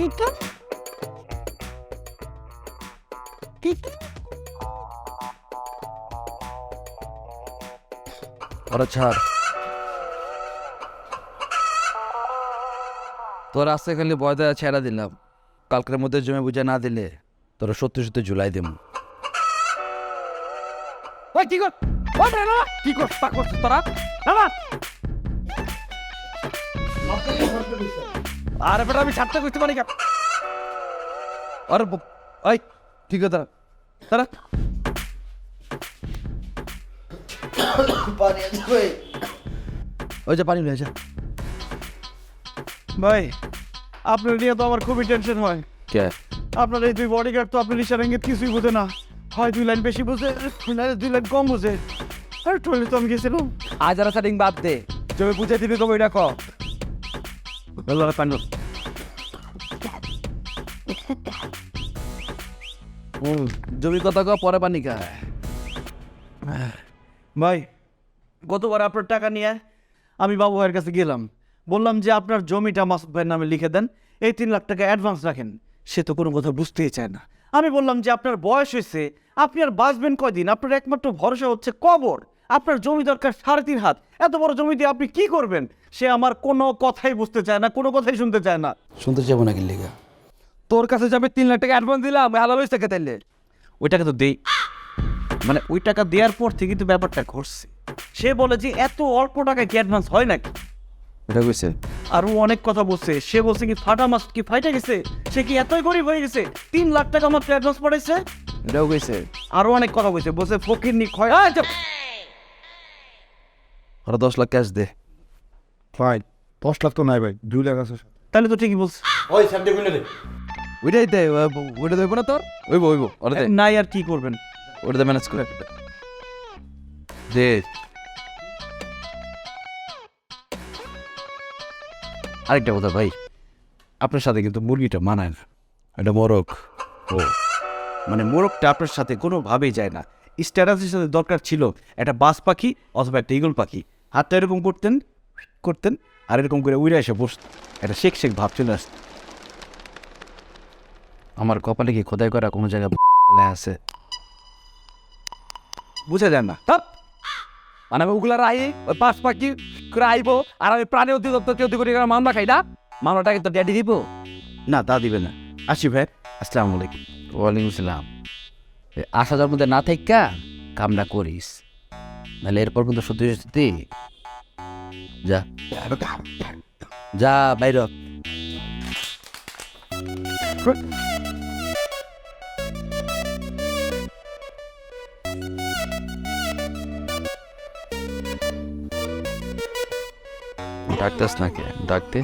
টিকা টিকা ওরা ছাড়। তোর আসতে খালি বয় দেওয়া ছেড়া দিলাম। কালকের মধ্যে জমি বুঝে না দিলে তোরা সত্যি সত্যি জুলাই দিম ওই কি কর কি কর তা করছ তোরা? আরে বেটা আমি সাতটা কইতে পারি আরে এই ঠিক আছে দাঁড়া। দাঁড়া। ওই যে পানি নিয়ে ভাই আপনার নিয়ে তো আমার খুবই টেনশন হয়। কে? আপনার এই দুই বডিগার্ড তো আপনার ইশারা ইঙ্গিত কিছুই বোঝে না। হয় দুই লাইন বেশি বোঝে নাহলে দুই লাইন কম বোঝে। আরে টয়লেট তো আমি গেছিলাম। আজ আর সেটিং বাদ দে। জমি বুঝে দিবি কবে এটা ক। পানি জমি কথা কো পরে পানি খায়। ভাই গতবার আপনার টাকা নিয়ে আমি বাবু ভাইয়ের কাছে গেলাম। বললাম যে আপনার জমিটা মাসুদ ভাইয়ের নামে লিখে দেন এই তিন লাখ টাকা অ্যাডভান্স রাখেন। সে তো কোনো কথা বুঝতেই চায় না। আমি বললাম যে আপনার বয়স হয়েছে আপনি আর বাঁচবেন কয়দিন? আপনার একমাত্র ভরসা হচ্ছে কবর। আপনার জমি দরকার সাড়ে তিন হাত। এত বড় জমি দিয়ে আপনি কি করবেন? সে আমার কোনো কথাই বুঝতে চায় না কোনো কথাই শুনতে চায় না। শুনতে যাব নাকি লিগা তোর কাছে যাবে তিন লাখ টাকা অ্যাডভান্স দিলাম হালাল হয়েছে কে তাইলে? ওই টাকা তো দেই। মানে ওই টাকা দেওয়ার পর থেকে কিন্তু ব্যাপারটা ঘটছে। সে বলে যে এত অল্প টাকা কি অ্যাডভান্স হয় নাকি? এটা কইছে? আর ও অনেক কথা বলছে। সে বলছে কি ফাটা মাছ কি ফাইটা গেছে? সে কি এতই গরিব হয়ে গেছে? তিন লাখ টাকা মাত্র অ্যাডভান্স পড়াইছে এটাও কইছে। আরও অনেক কথা বলছে। বলছে ফকির নি ক্ষয়। ওরা দশ লাখ ক্যাশ দে। ফাইন দশ লাখ তো নাই ভাই দুই লাখ আছে। তাহলে তো ঠিকই বলছে। ওই দে ওইটাই দে ওইটা দেবো না তোর? ওইব ওইব ওটা দে। নাই আর কি করবেন? ওটাতে ম্যানেজ করে দে। আরেকটা কথা ভাই আপনার সাথে কিন্তু মুরগিটা মানায় না। এটা মরক ও। মানে মোরগটা আপনার সাথে কোনোভাবেই যায় না। স্ট্যাটাসের সাথে দরকার ছিল একটা বাস পাখি অথবা একটা ইগল পাখি। হাতটা এরকম করতেন করতেন আর এরকম করে উড়ে এসে বসত। একটা শেখ শেখ ভাব চলে আসত। আমার কপালে কি খোদাই করা কোনো জায়গায় আছে? বুঝে যায় না। তাপ মানে আমি ওগুলা রাই ওই পাঁচ পাখি করে আইবো আর আমি প্রাণী অধিদপ্তর কেউ করে মামলা খাই না? মামলাটা কিন্তু ড্যাডি দিব? না তা দিবে না। আসি ভাই আসসালামু আলাইকুম। ওয়ালাইকুম আসসালাম আসা যাওয়ার মধ্যে না থাকা কামটা করিস। নাহলে এরপর কিন্তু সত্যি সত্যি যা। যা বাইর ডাকতেস না কে ডাকতে